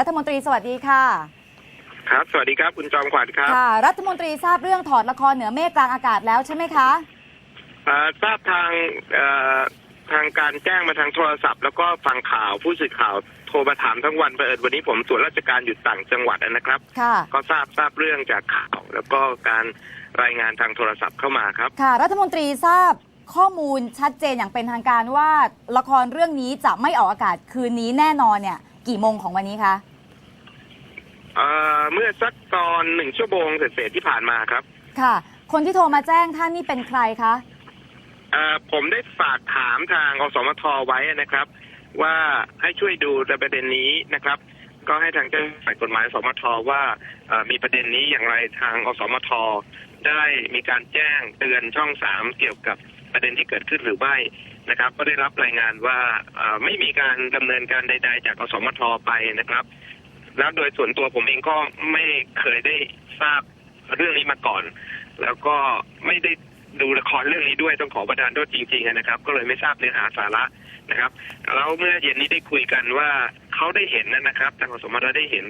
รัฐมนตรีสวัสดีค่ะ ครับ สวัสดีครับ คุณจอมขวัญครับ ค่ะ รัฐมนตรีทราบเรื่องถอดละครเหนือเมฆกลางอากาศแล้วใช่ไหมคะเอ่อทราบทางเอ่อทางการแจ้งมาทางโทรศัพท์ แล้วก็ฟังข่าวผู้สื่อข่าวโทรมาถามทั้งวันเผอิญวันนี้ผมส่วนราชการอยู่ต่างจังหวัดนะครับค่ะก็ทราบทราบเรื่องจากข่าวแล้วก็การรายงานทางโทรศัพท์เข้ามาครับ ค่ะ รัฐมนตรีทราบข้อมูลชัดเจนอย่างเป็นทางการว่าละครเรื่องนี้จะไม่ออกอากาศคืนนี้แน่นอนเนี่ย กี่โมงของวันนี้คะเอ่อเมื่อสักตอนหนึ่งชั่วโมงเศษๆที่ผ่านมาครับค่ะ คนที่โทรมาแจ้งท่านนี่เป็นใครคะ เอ่อผมได้ฝากถามทางอสมทไว้นะครับ ว่าให้ช่วยดูในประเด็นนี้นะครับ ก็ให้ทางเจ้าหน้าที่ฝ่ายกฎหมายอสมทว่าเอ่อมีประเด็นนี้อย่างไรทางอสมทได้มีการแจ้งเตือนช่องสามเกี่ยวกับประเด็นที่เกิดขึ้นหรือไม่ นะครับ ก็ได้รับรายงานว่าไม่มีการดำเนินการใด ๆ จากอสมทไปนะครับ แล้วโดยส่วนตัวผมเองก็ไม่เคยได้ทราบเรื่องนี้มาก่อน แล้วก็ไม่ได้ดูละครเรื่องนี้ด้วยต้องขอประทานโทษจริงๆนะครับ ก็เลยไม่ทราบเนื้อหาสาระนะครับแล้วเมื่อเย็นนี้ได้คุยกันว่าเขาได้เห็นนะครับทางอสมรได้เห็น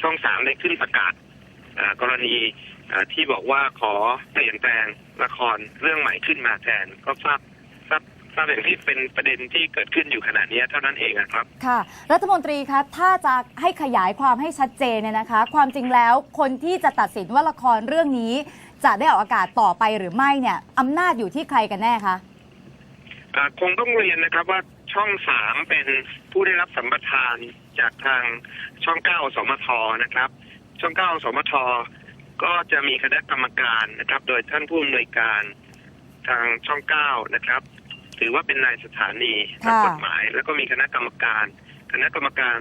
ช่องสามได้ขึ้นประกาศกรณีที่บอกว่าขอเปลี่ยนแปลงละครเรื่องใหม่ขึ้นมาแทนก็ทราบ ทราบทราบอย่างที่เป็นประเด็นที่เกิดขึ้นอยู่ขณะนี้เท่านั้นเองนะครับ ค่ะ รัฐมนตรีคะถ้าจะให้ขยายความให้ชัดเจนเนี่ยนะคะ ความจริงแล้วคนที่จะตัดสินว่าละครเรื่องนี้ จะได้ออกอากาศต่อไปหรือไม่เนี่ยอำนาจอยู่ที่ใครกันแน่คะอ่าคงต้องเรียนนะครับว่าช่องสามเป็นผู้ได้รับสัมปทานจากทางช่องเก้าสมทนะครับ ช่องเก้าสมทก็จะมีคณะกรรมการนะครับ โดยท่านผู้อำนวยการทางช่องเก้านะครับ ถือว่าเป็นนายสถานีตามค่ะกฎหมาย แล้วก็มีคณะกรรมการ คณะกรรมการ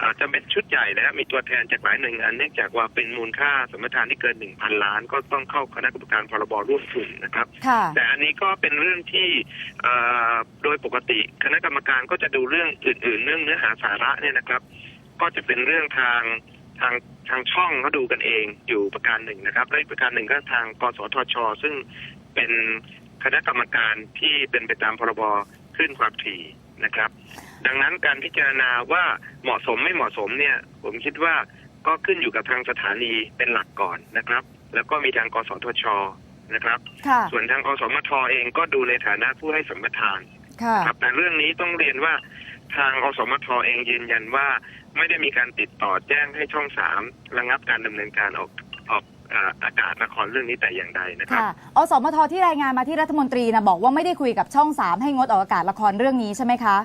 อ่าจะเป็นชุดใหญ่นะครับมีตัวแทนจากหลายหน่วยงานเนื่องจากว่าเป็นมูลค่าสัมปทานที่เกินหนึ่งพันล้าน ก็ต้องเข้าคณะกรรมการพรบร่วมทุนนะครับค่ะแต่อันนี้ก็เป็นเรื่องที่เอ่อโดยปกติคณะกรรมการก็จะดูเรื่องอื่น ๆ เรื่องเนื้อหาสาระเนี่ยนะครับ ก็จะเป็นเรื่องทางทางทางช่องเขาดูกันเองอยู่ประการหนึ่งนะครับและอีกประการหนึ่งก็ทางกสทช ซึ่งเป็น คณะกรรมการที่เป็นไปตามพรบคลื่นความถี่นะครับ ดังนั้นการพิจารณาว่าเหมาะสมไม่เหมาะสมเนี่ย ผมคิดว่าก็ขึ้นอยู่กับทางสถานีเป็นหลักก่อนนะครับ แล้วก็มีทางกสทชนะครับค่ะส่วนทางอสมทเองก็ดูในฐานะผู้ให้สัมปทานค่ะครับแต่เรื่องนี้ต้องเรียนว่าทางอสมทเองยืนยันว่า ไม่ได้มีการติดต่อแจ้งให้ช่องสามระงับการดำเนินการออกออก เอ่ออากาศละครเรื่องนี้แต่อย่างใดนะครับ ค่ะอสมทที่รายงานมาที่รัฐมนตรีนะบอกว่าไม่ได้คุยกับช่องสามให้งดออกอากาศละครเรื่องนี้ใช่ไหมคะ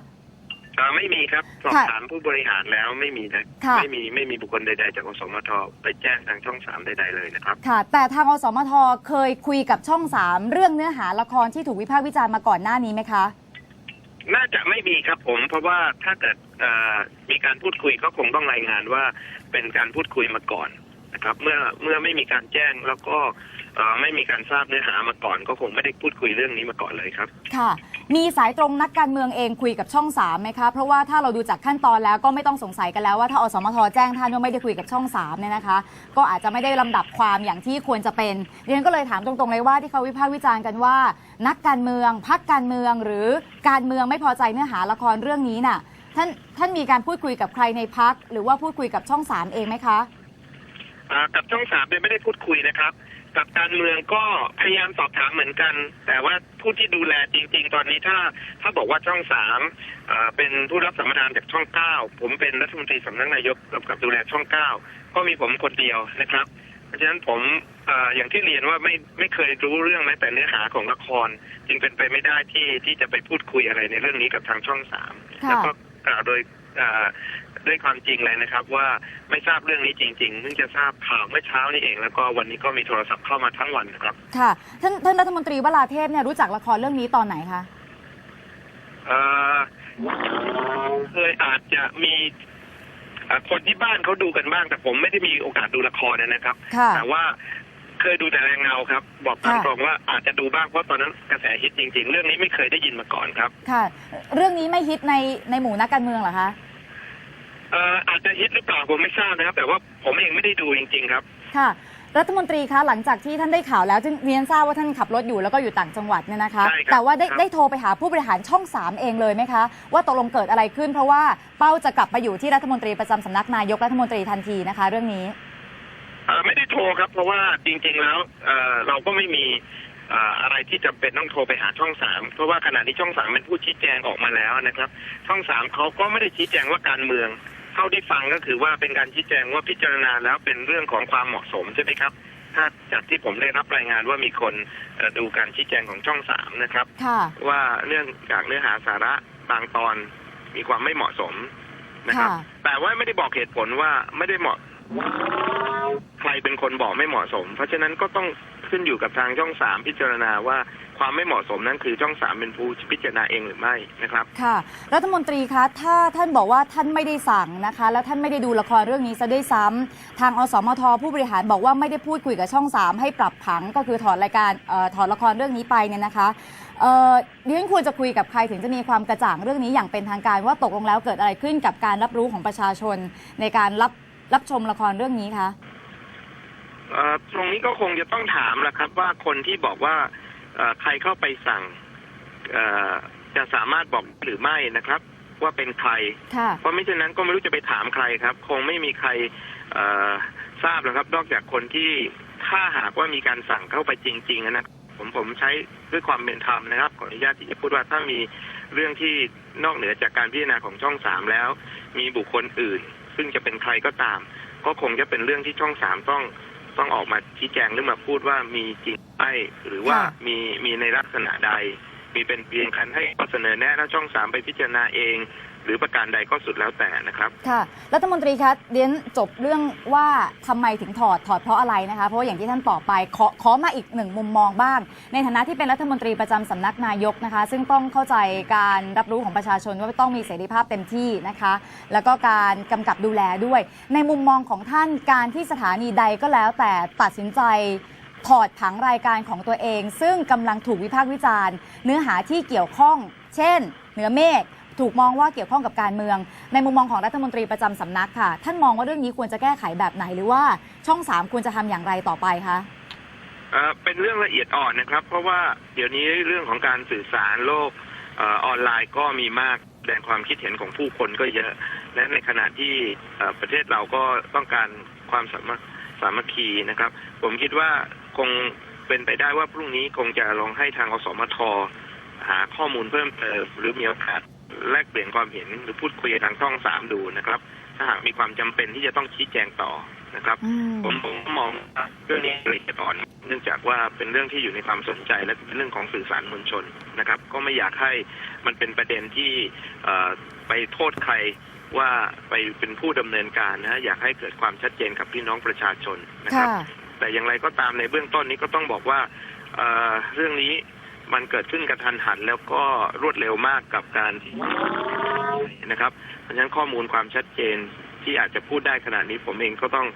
เอ่อไม่มีครับสอบค่ะถามผู้บริหารแล้วไม่มีนะค่ะ ไม่มีไม่มีบุคคลใด ๆ จากอสมทไปแจ้งทางช่องสามใด ๆ เลยนะครับ ค่ะ แต่ทางอสมทเคยคุยกับช่องสามเรื่องเนื้อหาละครที่ถูกวิพากษ์วิจารณ์มาก่อนหน้านี้ไหมคะ น่าจะไม่มีครับผม เพราะว่าถ้าเกิดเอ่อมีการพูดคุยก็คงต้องรายงานว่าเป็นการพูดคุยมาก่อน นะครับ เมื่อเมื่อไม่มีการแจ้งแล้วก็ไม่มีการทราบเนื้อหามาก่อน ก็คงไม่ได้พูดคุยเรื่องนี้มาก่อนเลยครับ ค่ะ มีสายตรงนักการเมืองเองคุยกับช่องสามไหมคะเพราะว่าถ้าเราดูจากขั้นตอนแล้วก็ไม่ต้องสงสัยกันแล้วว่าถ้าอสมทแจ้งท่านว่าไม่ได้คุยกับช่องสามเนี่ยนะคะ ก็อาจจะไม่ได้ลำดับความอย่างที่ควรจะเป็นดิฉันก็เลยถามตรงๆเลยว่าที่เขาวิพากษ์วิจารณ์กันว่า นักการเมืองพักการเมืองหรือการเมืองไม่พอใจเนื้อหาละครเรื่องนี้น่ะท่านท่านมีการพูดคุยกับใครในพักหรือว่าพูดคุยกับช่องสามเองไหมคะ กับช่องสามเนี่ยไม่ได้พูดคุยนะครับ กับการเมืองก็พยายามสอบถามเหมือนกัน แต่ว่าผู้ที่ดูแลจริง ๆ ตอนนี้ถ้าถ้าบอกว่าช่องสามอ่าเป็นผู้รับสัมปทานจากช่องเก้าผมเป็นรัฐมนตรีสำนักนายกกำกับดูแลช่องเก้าก็มีผมคนเดียวนะครับ เพราะฉะนั้นผมเอออย่างที่เรียนว่าไม่ไม่เคยรู้เรื่องแม้แต่เนื้อหาของละคร จึงเป็นไปไม่ได้ที่ที่จะไปพูดคุยอะไรในเรื่องนี้กับทางช่องสามค่ะแล้วก็กล่าวโดยเอ่อ ด้วยความจริงเลยนะครับ ว่าไม่ทราบเรื่องนี้จริงๆเพิ่งจะทราบข่าวเมื่อเช้านี้เอง แล้วก็วันนี้ก็มีโทรศัพท์เข้ามาทั้งวันนะครับ ค่ะ ท่านท่านรัฐมนตรีวราเทพเนี่ยรู้จักละครเรื่องนี้ตอนไหนคะเอ่อเคยอาจจะมีเอ่อคนที่บ้านเขาดูกันบ้าง แต่ผมไม่ได้มีโอกาสดูละครนะครับค่ะแต่ว่าเคยดูแต่แรงเงาครับ บอกตามค่ะตรงว่าอาจจะดูบ้างเพราะตอนนั้นกระแสฮิตจริง ๆ เรื่องนี้ไม่เคยได้ยินมาก่อนครับ ค่ะ เรื่องนี้ไม่ฮิตในในหมู่นักการเมืองเหรอคะ เอ่ออาจจะฮิตหรือเปล่าผมไม่ทราบนะครับ แต่ว่าผมเองไม่ได้ดูจริง ๆ ครับ ค่ะ รัฐมนตรีคะหลังจากที่ท่านได้ข่าวแล้วซึ่งเรียนทราบว่าท่านขับรถอยู่แล้วก็อยู่ต่างจังหวัดเนี่ยนะคะ ใช่ครับแต่ว่าได้ครับ ได้โทรไปหาผู้บริหารช่อง 3 เองเลยไหมคะ ว่าตกลงเกิดอะไรขึ้น เพราะว่าเป้าจะกลับมาอยู่ที่รัฐมนตรีประจำสำนักนายกรัฐมนตรีทันทีนะคะ เรื่องนี้ เอ่อไม่ได้โทรครับ เพราะว่าจริง ๆ แล้วเอ่อเราก็ไม่มีเอ่ออะไรที่จำเป็นต้องโทรไปหาช่องสามเพราะว่าขณะนี้ช่องสามเป็นผู้ชี้แจงออกมาแล้วนะครับ ช่องสามเขาก็ไม่ได้ชี้แจงว่าการเมือง เท่าที่ฟังก็คือว่าเป็นการชี้แจงว่าพิจารณาแล้วเป็นเรื่องของความเหมาะสมใช่ไหมครับ ถ้าจากที่ผมได้รับรายงานว่ามีคนเอ่อดูการชี้แจงของช่องสามนะครับค่ะว่าเนื่องจากเนื้อหาสาระบางตอนมีความไม่เหมาะสมนะครับค่ะแต่ว่าไม่ได้บอกเหตุผลว่าไม่ได้เหมาะ ใครเป็นคนบอกไม่เหมาะสม เพราะฉะนั้นก็ต้องขึ้นอยู่กับทางช่องสามพิจารณาว่าความไม่เหมาะสมนั้นคือช่องสามเป็นผู้พิจารณาเองหรือไม่นะครับ ค่ะ รัฐมนตรีคะ ถ้าท่านบอกว่าท่านไม่ได้สั่งนะคะ แล้วท่านไม่ได้ดูละครเรื่องนี้ซะด้วยซ้ำทางอสมทผู้บริหารบอกว่าไม่ได้พูดคุยกับช่อง3ให้ปรับผังก็คือถอดรายการออถอดละครเรื่องนี้ไปเนี่ยนะคะเดิฉันควรจะคุยกับใครถึงจะมีความกระจ่างเรื่องนี้อย่างเป็นทางการว่าตกลงแล้วเกิดอะไรขึ้นกับการรับรู้ของประชาชนในการรับรับชมละครเรื่องนี้คะ ตรงนี้ก็คงจะต้องถามแหละครับ ว่าคนที่บอกว่าเอ่อใครเข้าไปสั่งเอ่อจะสามารถบอกหรือไม่นะครับ ว่าเป็นใครค่ะเพราะไม่เช่นนั้นก็ไม่รู้จะไปถามใครครับ คงไม่มีใครเอ่อทราบหรอกครับ นอกจากคนที่ถ้าหากว่ามีการสั่งเข้าไปจริง ๆนะครับผมผมใช้ด้วยความเป็นธรรมนะครับขออนุญาตที่จะพูดว่าถ้ามีเรื่องที่นอกเหนือจากการพิจารณาของช่องสามแล้ว มีบุคคลอื่น ซึ่งจะเป็นใครก็ตาม ก็คงจะเป็นเรื่องที่ช่องสามต้อง ต้องออกมาชี้แจงหรือมาพูดว่ามีจริงไหมหรือว่าค่ะ มีมีในลักษณะใด มีเป็นเพียงคันให้ข้อเสนอแนะแล้วช่องสามไปพิจารณาเอง หรือประการใดก็สุดแล้วแต่นะครับ ค่ะ รัฐมนตรีคะเรียนจบเรื่องว่าทำไมถึงถอดถอดเพราะอะไรนะคะ เพราะว่าอย่างที่ท่านตอบไปขอขอมาอีกหนึ่งมุมมองบ้าง ในฐานะที่เป็นรัฐมนตรีประจำสำนักนายกนะคะ ซึ่งต้องเข้าใจการรับรู้ของประชาชนว่าต้องมีเสรีภาพเต็มที่นะคะ แล้วก็การกำกับดูแลด้วย ในมุมมองของท่านการที่สถานีใดก็แล้ว แต่ตัดสินใจถอดผังรายการของตัวเอง ซึ่งกำลังถูกวิพากษ์วิจารณ์ เนื้อหาที่เกี่ยวข้อง เช่น เหนือเมฆ ถูกมองว่าเกี่ยวข้องกับการเมือง ในมุมมองของรัฐมนตรีประจำสำนักค่ะ ท่านมองว่าเรื่องนี้ควรจะแก้ไขแบบไหนหรือว่าช่องสามควรจะทำอย่างไรต่อไปคะเป็นเรื่องละเอียดอ่อนนะครับ เพราะว่าเดี๋ยวนี้เรื่องของการสื่อสารโลกออนไลน์ก็มีมากแสดงความคิดเห็นของผู้คนก็เยอะ และในขณะที่ประเทศเราก็ต้องการความสามัคสามัคคีนะครับ ผมคิดว่าคงเป็นไปได้ว่าพรุ่งนี้คงจะลองให้ทางอสมทหาข้อมูลเพิ่มเติมหรือมีโอกาส แลกเปลี่ยนความเห็นหรือพูดคุยกับทางช่องสามดูนะครับ ถ้าหากมีความจำเป็นที่จะต้องชี้แจงต่อนะครับอืมผมผมมองว่าเรื่องนี้ละเอียดอ่อนเนื่องจากว่าเป็นเรื่องที่อยู่ในความสนใจและเป็นเรื่องของสื่อสารมวลชนนะครับ ก็ไม่อยากให้มันเป็นประเด็นที่เอ่อไปโทษใครว่าไปเป็นผู้ดำเนินการนะฮะอยากให้เกิดความชัดเจนกับพี่น้องประชาชนนะครับค่ะแต่อย่างไรก็ตามในเบื้องต้นนี้ก็ต้องบอกว่าเอ่อเรื่องนี้ มันเกิดขึ้นกระทันหัน แล้วก็รวดเร็วมากกับการนะครับ เพราะฉะนั้นข้อมูลความชัดเจนที่อาจจะพูดได้ขนาดนี้ผมเองก็ต้อง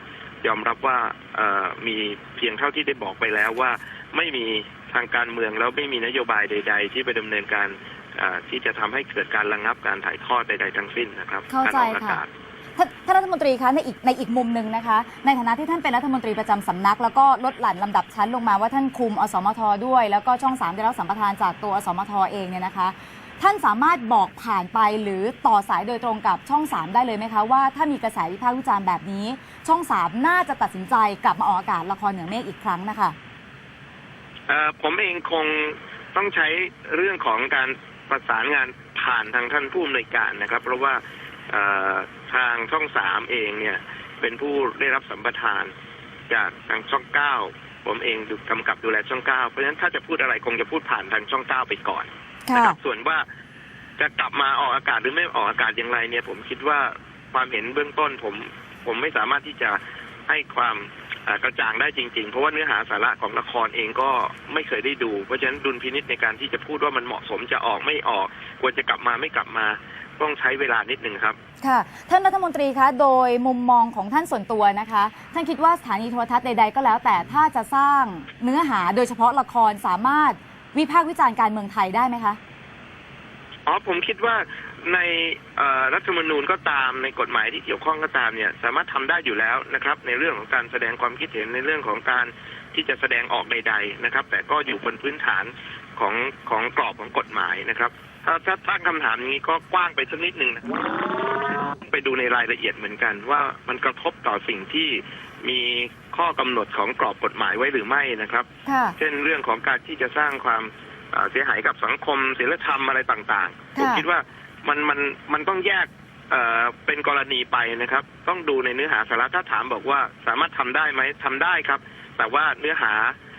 ยอมรับว่าเออมีเพียงเท่าที่ได้บอกไปแล้วว่าไม่มีทางการเมืองแล้วไม่มีนโยบายใด ๆ ที่ไปดำเนินการที่จะทำให้เกิดการระงับการถ่ายทอดใดๆทั้งสิ้นนะครับ การออกอากาศานท่านรัฐมนตรีคะในอีกในอีกมุมหนึ่งนะคะ ในฐานะที่ท่านเป็นรัฐมนตรีประจำสำนัก แล้วก็ลดหลั่นลำดับชั้นลงมาว่าท่านคุมอสมทด้วย แล้วก็ช่องสามได้รับสัมปทานจากตัวอสมทเองเนี่ยนะคะ ท่านสามารถบอกผ่านไปหรือต่อสายโดยตรงกับช่องสามได้เลยไหมคะว่าถ้ามีกระแสวิพากษ์วิจารณ์แบบนี้ ช่องสามน่าจะตัดสินใจกลับมาออกอากาศละครเหนือเมฆอีกครั้งนะคะผมเองคงต้องใช้เรื่องของการประสานงานผ่านทางท่านผู้อำนวยการนะครับ เพราะว่า ทางช่องสามเองเนี่ยเป็นผู้ได้รับสัมปทาน จากทางช่องเก้าผมเองดูกำกับดูแลช่องเก้าเพราะฉะนั้นถ้าจะพูดอะไรคงจะพูดผ่านทางช่องเก้าไปก่อนนะค่ะครับส่วนว่าจะกลับมาออกอากาศหรือไม่ออกอากาศอย่างไรเนี่ย ผมคิดว่าความเห็นเบื้องต้นผมผมไม่สามารถที่จะให้ความเอ่อกระจ่างได้จริง ๆ เพราะว่าเนื้อหาสาระของละครเองก็ไม่เคยได้ดู เพราะฉะนั้นดุลพินิษในการที่จะพูดว่ามันเหมาะสมจะออกไม่ออก ควรจะกลับมาไม่กลับมาต้องใช้เวลานิดหนึ่งครับ ค่ะ ท่านรัฐมนตรีคะโดยมุมมองของท่านส่วนตัวนะคะ ท่านคิดว่าสถานีโทรทัศน์ใดๆ ก็แล้ว แต่ถ้าจะสร้างเนื้อหาโดยเฉพาะละครสามารถวิพากษ์วิจารณ์การเมืองไทยได้ไหมคะอ๋อผมคิดว่าในรัฐธรรมนูญก็ตามในกฎหมายที่เกี่ยวข้องก็ตามเนี่ย สามารถทำได้อยู่แล้วนะครับ ในเรื่องของการแสดงความคิดเห็นในเรื่องของการที่จะแสดงออกใด ๆนะครับ แต่ก็อยู่บนพื้นฐานของของกรอบของกฎหมายนะครับ ถ้าถ้าตั้งคำถามนี้ก็กว้างไปสักนิดหนึ่งนะครับ ไปดูในรายละเอียดเหมือนกัน ว่ามันกระทบต่อสิ่งที่มีข้อกำหนดของกรอบกฎหมายไว้หรือไม่นะครับค่ะเช่นเรื่องของการที่จะสร้างความเอ่อเสียหายกับสังคมศีลธรรมอะไรต่างๆผมค่ะคิดว่ามันมันมันต้องแยกเอ่อเป็นกรณีไปนะครับ ต้องดูในเนื้อหาสาระถ้าถามบอกว่าสามารถทำได้ไหมทำได้ครับ แต่ว่าเนื้อหาเอ่อ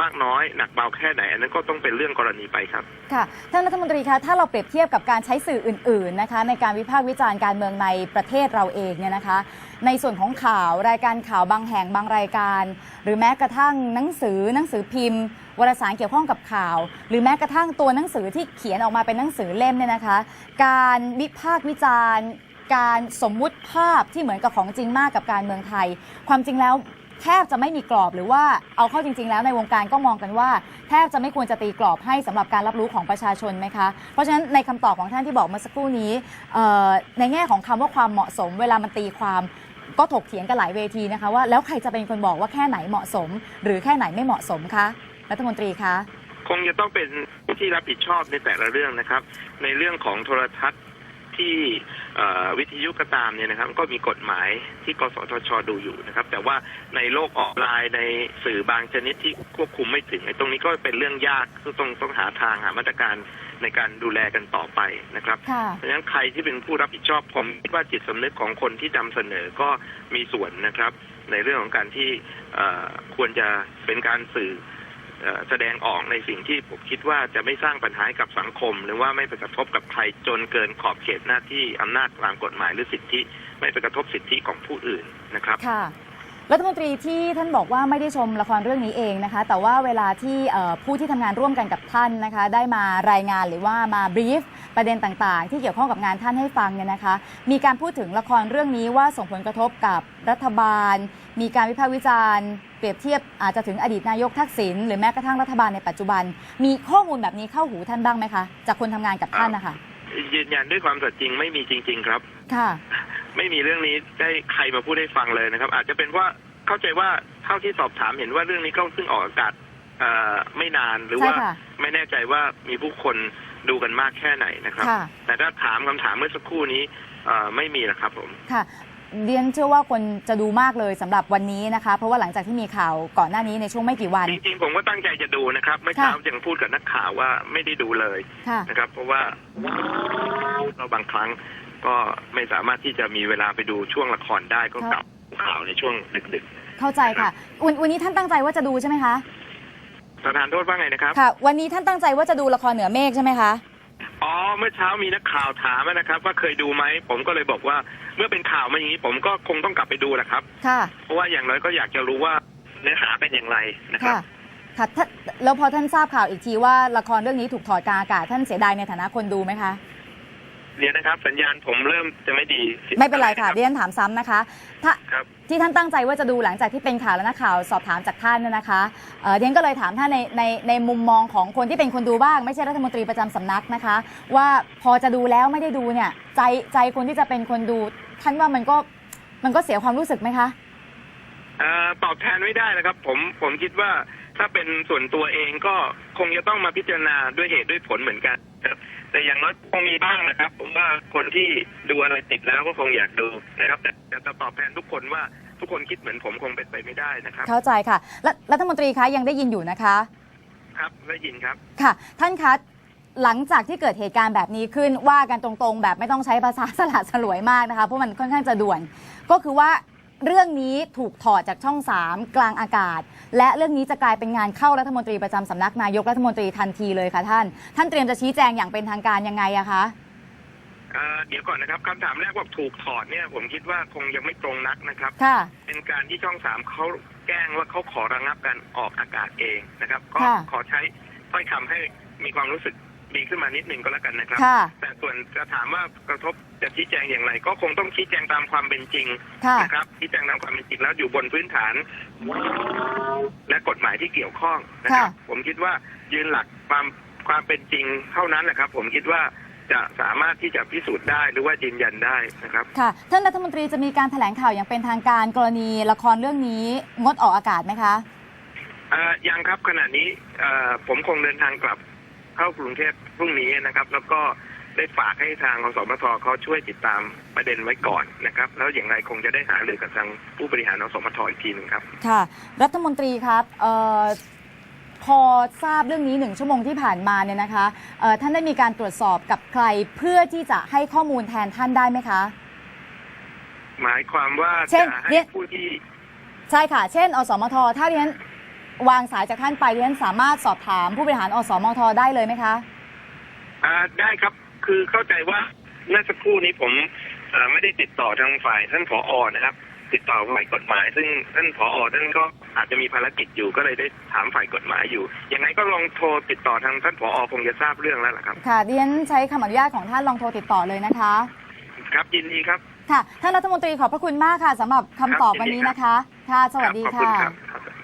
มากน้อยหนักเบาแค่ไหน อันนั้นก็ต้องเป็นเรื่องกรณีไปครับ ค่ะ ท่านรัฐมนตรีคะ ถ้าเราเปรียบเทียบกับการใช้สื่ออื่น ๆ นะคะ ในการวิพากษ์วิจารณ์การเมืองในประเทศเราเองเนี่ยนะคะ ในส่วนของข่าวรายการข่าวบางแห่งบางรายการ หรือแม้กระทั่งหนังสือหนังสือพิมพ์วารสารเกี่ยวข้องกับข่าว หรือแม้กระทั่งตัวหนังสือที่เขียนออกมาเป็นหนังสือเล่มเนี่ยนะคะ การวิพากษ์วิจารณ์ การสมมุติภาพที่เหมือนกับของจริงมากกับการเมืองไทย ความจริงแล้ว แทบจะไม่มีกรอบหรือว่าเอาเข้าจริง ๆ แล้วในวงการก็มองกันว่า แทบจะไม่ควรจะตีกรอบให้สำหรับการรับรู้ของประชาชนไหมคะ เพราะฉะนั้นในคำตอบของท่านที่บอกเมื่อสักครู่นี้ในแง่ของคำว่าความเหมาะสม เวลามันตีความก็ถกเถียงกันหลายเวทีนะคะว่าแล้วใครจะเป็นคนบอกว่าแค่ไหนเหมาะสม หรือแค่ไหนไม่เหมาะสมคะรัฐมนตรีคะคงจะต้องเป็นผู้ที่รับผิดชอบในแต่ละเรื่องนะครับ ในเรื่องของโทรทัศน์ ที่เอ่อวิทยุก็ตามเนี่ยนะครับก็มีกฎหมายที่กสทชดูอยู่นะครับ แต่ว่าในโลกออนไลน์ในสื่อบางชนิดที่ควบคุมไม่ถึงไอ้ตรงนี้ก็เป็นเรื่องยากที่ต้องต้องหาทางหามาตรการในการดูแลกันต่อไปนะครับค่ะเพราะฉะนั้นใครที่เป็นผู้รับผิดชอบผมคิดว่าจิตสำนึกของคนที่นำเสนอก็มีส่วนนะครับ ในเรื่องของการที่เอ่อควรจะเป็นการสื่อเอ่อ แสดงออกในสิ่งที่ผมคิดว่าจะไม่สร้างปัญหาให้กับสังคม หรือว่าไม่ไปกระทบกับใครจนเกินขอบเขตหน้าที่อำนาจตามกฎหมายหรือสิทธิ ไม่ไปกระทบสิทธิของผู้อื่นนะครับค่ะรัฐมนตรีที่ท่านบอกว่าไม่ได้ชมละครเรื่องนี้เองนะคะ แต่ว่าเวลาที่ผู้ที่ทำงานร่วมกันกับท่านนะคะ ได้มารายงานหรือว่ามาบรีฟประเด็นต่างๆ ที่เกี่ยวข้องกับงานท่านให้ฟังเนี่ยนะคะ มีการพูดถึงละครเรื่องนี้ว่าส่งผลกระทบกับรัฐบาล มีการวิพากษ์วิจารณ์เปรียบเทียบอาจจะถึงอดีตนายกทักษิณหรือแม้กระทั่งรัฐบาลในปัจจุบัน มีข้อมูลแบบนี้เข้าหูท่านบ้างไหมคะ จากคนทำงานกับท่านนะคะยืนยันด้วยความสัตย์จริงไม่มีจริง ๆ ครับ ค่ะ ไม่มีเรื่องนี้ได้ใครมาพูดให้ฟังเลยนะครับ อาจจะเป็นว่าเข้าใจว่าเท่าที่สอบถามเห็นว่าเรื่องนี้ก็เพิ่งออกอากาศเอ่อไม่นานหรือว่าใช่ค่ะไม่แน่ใจว่ามีผู้คนดูกันมากแค่ไหนนะครับค่ะแต่ถ้าถามคำถามเมื่อสักครู่นี้เอ่อไม่มีหรอกครับผม ค่ะ เรียนเชื่อว่าคนจะดูมากเลยสำหรับวันนี้นะคะ เพราะว่าหลังจากที่มีข่าวก่อนหน้านี้ในช่วงไม่กี่วัน จริงๆ ผมก็ตั้งใจจะดูนะครับเมื่อเช้าค่ะยังพูดกับนักข่าวว่าไม่ได้ดูเลยค่ะนะครับ เพราะว่าเราบางครั้งก็ไม่สามารถที่จะมีเวลาไปดูช่วงละครได้ก็กลับข่าวในช่วงดึกเข้าใจค่ะวันวันนี้ท่านตั้งใจว่าจะดูใช่ไหมคะๆประธานโทษว่าไงนะครับค่ะ วันนี้ท่านตั้งใจว่าจะดูละครเหนือเมฆใช่ไหมคะ อ๋อเมื่อเช้ามีนักข่าวถามนะครับ ว่าเคยดูไหมผมก็เลยบอกว่า เมื่อเป็นข่าวมาอย่างนี้ผมก็คงต้องกลับไปดูแหละครับ ค่ะ เพราะว่าอย่างน้อยก็อยากจะรู้ว่าเนื้อหาเป็นอย่างไรนะครับ ค่ะค่ะท่านแล้วพอท่านทราบข่าวอีกทีว่าละครเรื่องนี้ถูกถอดกลางอากาศท่านเสียดายในฐานะคนดูไหมคะ เดี๋ยวนะครับ สัญญาณผมเริ่มจะไม่ดีไม่เป็นไรค่ะดิฉันถามซ้ำนะคะ ถ้าครับ ที่ท่านตั้งใจว่าจะดูหลังจากที่เป็นข่าวแล้วนักข่าวสอบถามจากท่านเนี่ยนะคะเอ่อดิฉันก็เลยถามท่านในในในมุมมองของคนที่เป็นคนดูบ้าง ไม่ใช่รัฐมนตรีประจำสำนักนะคะ ว่าพอจะดูแล้วไม่ได้ดูเนี่ยใจใจคนที่จะเป็นคนดู ท่านว่ามันก็มันก็เสียความรู้สึกไหมคะ เอ่อตอบแทนไม่ได้นะครับ ผมผมคิดว่าถ้าเป็นส่วนตัวเองก็คงจะต้องมาพิจารณาด้วยเหตุด้วยผลเหมือนกันครับ แต่อย่างน้อยคงมีบ้างนะครับ ผมว่าคนที่ดูอะไรติดแล้วก็คงอยากดูนะครับแต่แต่จะตอบแทนทุกคนว่าทุกคนคิดเหมือนผมคงเป็นไปไม่ได้นะครับ เข้าใจค่ะและรัฐมนตรีคะยังได้ยินอยู่นะคะ ครับได้ยินครับค่ะ ท่านคะหลังจากที่เกิดเหตุการณ์แบบนี้ขึ้นว่ากันตรงๆ แบบไม่ต้องใช้ภาษาสลัดสลวยมากนะคะเพราะมันค่อนข้างจะด่วน ก็คือว่า เรื่องนี้ถูกถอดจากช่อง 3 กลางอากาศ และเรื่องนี้จะกลายเป็นงานเข้ารัฐมนตรีประจำสำนักนายกรัฐมนตรีทันทีเลยค่ะท่าน ท่านเตรียมจะชี้แจงอย่างเป็นทางการยังไงอะคะเอ่อเดี๋ยวก่อนนะครับคำถามแรกว่าถูกถอดเนี่ย ผมคิดว่าคงยังไม่ตรงนักนะครับค่ะเป็นการที่ช่องสามเขาแจ้งว่าเขาขอระงับการออกอากาศเองนะครับ ก็ค่ะขอใช้ถ้อยคำให้มีความรู้สึก ดีขึ้นมานิดนึงก็แล้วกันนะครับ ค่ะ แต่ส่วนจะถามว่ากระทบจะชี้แจงอย่างไร ก็คงต้องชี้แจงตามความเป็นจริงค่ะ นะครับชี้แจงตามความเป็นจริงแล้วอยู่บนพื้นฐาน และกฎหมายที่เกี่ยวข้องนะครับ ค่ะ ผมคิดว่ายืนหลักความความเป็นจริงเท่านั้นแหละครับ ผมคิดว่าจะสามารถที่จะพิสูจน์ได้หรือว่ายืนยันได้นะครับ ค่ะ ท่านรัฐมนตรีจะมีการแถลงข่าวอย่างเป็นทางการกรณีละครเรื่องนี้งดออกอากาศไหมคะ เอ่อยังครับขณะนี้เอ่อผมคงเดินทางกลับ เข้ากรุงเทพพรุ่งนี้นะครับ แล้วก็ได้ฝากให้ทางอสมทเขาช่วยติดตามประเด็นไว้ก่อนนะครับ แล้วอย่างไรคงจะได้หารือกับทางผู้บริหารอสมทอีกทีหนึ่งครับ ค่ะ รัฐมนตรีครับเอ่อพอทราบเรื่องนี้หนึ่งชั่วโมงที่ผ่านมาเนี่ยนะคะเอ่อท่านได้มีการตรวจสอบกับใครเพื่อที่จะให้ข้อมูลแทนท่านได้ไหมคะ หมายความว่าเช่นจะเนี่ให้ยผู้ที่ใช่ค่ะ เช่น อสมทถ้าดิฉัน วางสายจากท่านไปดิฉันสามารถสอบถามผู้บริหารอสมทได้เลยไหมคะอ่าได้ครับคือเข้าใจว่าเมื่อสักครู่นี้ผมเอ่อไม่ได้ติดต่อทางฝ่ายท่านผอนะครับ ติดต่อฝ่ายกฎหมาย ซึ่งท่านผอท่านก็อาจจะมีภารกิจอยู่ก็เลยได้ถามฝ่ายกฎหมายอยู่ยังไงก็ลองโทรติดต่อทางท่านผอคงจะทราบเรื่องแล้วล่ะครับค่ะดิฉันใช้คำอนุญาตของท่านลองโทรติดต่อเลยนะคะ ครับยินดีครับค่ะท่านรัฐมนตรีขอบพระคุณมากค่ะสำหรับคำตอบวันนี้นะคะ ค่ะสวัสดีครับขอบคุณค่ะครับ